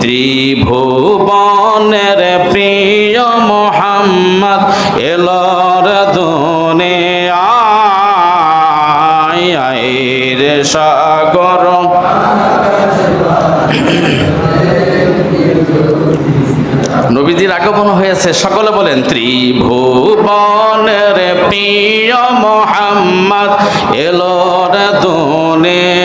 ত্রিভুবনের প্রিয় মোহাম্মদ এলর দুনে আয় আয় রে সাগর। নবীজির আগমন হয়েছে, সকলে বলেন, ত্রিভুবনের প্রিয় মোহাম্মদ এলর দুনে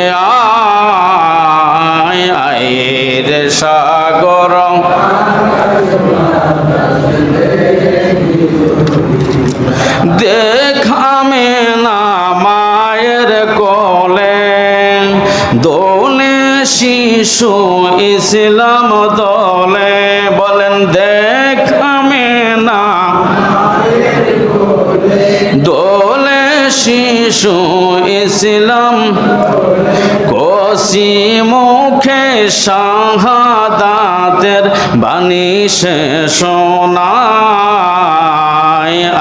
সাগর দেখামে না মায়ের কোলে। দোলে শিশু ইসলাম দলে। বলেন দেখামে না দোলে শিশু ইসলাম কসি মুখে শাহাদাতের বাণী শোনায়।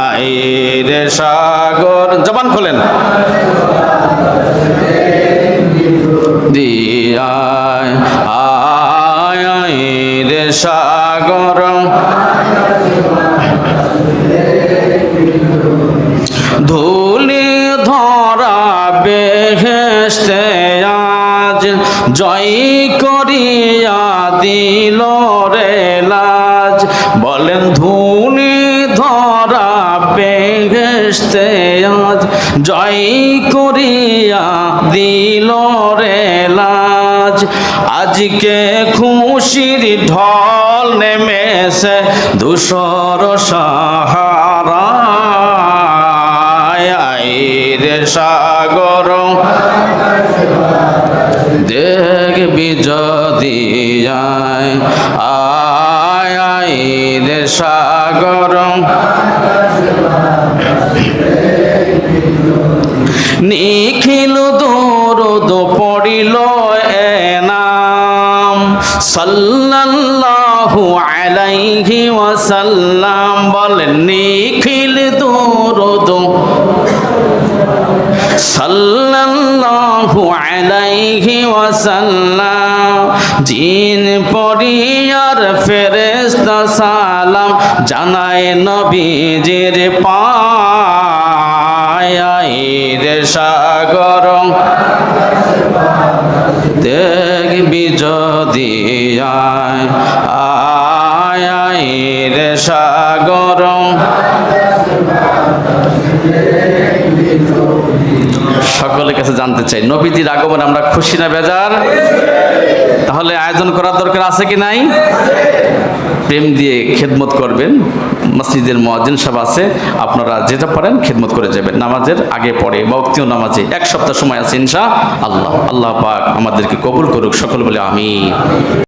আইরে সাগর জবান খোলেন। দিয়ায় আয় আইরে সাগর। বেহেস্তে আজ জয় করিয়া দিল রে লাজ। বলেন ধুলি ধরা বেহেস্তে আজ জয় করিয়া দিল রে লাজ। আজকে খুশির ঢল নেমেছে ধূসর সাহারা দেখবি যদি আয় আয় আয় রে সাগর। নিখিল দরদ পড়িল এ নাম সাল্লাল্লাহু আলাইহি ওয়াসাল্লাম বলেন নিখিল দরদ। সাল্লাল্লাহু আলাইহি ওয়াসাল্লাম, জিন পরিয়ার ফেরেশতা সালাম জানায় নবীজির পায় রে সাগর। দেখবি যদি আয় আয় রে সাগর। সকলের কাছে জানতে চাই। নবীজির আগমন আমরা খুশি না বেজার? তাহলে আয়োজন করার দরকার আছে কি নাই? প্রেম দিয়ে খেদমত করবেন। মসজিদের মহাজিন সাহেব আছে, আপনারা যেটা পারেন খেদমত করে যাবেন। নামাজের আগে, পরে বা উক্তিও নামাজে। এক সপ্তাহ সময় আছে ইনশা আল্লাহ। আল্লাহ পাক আমাদেরকে কবুল করুক। সকল বলে আমি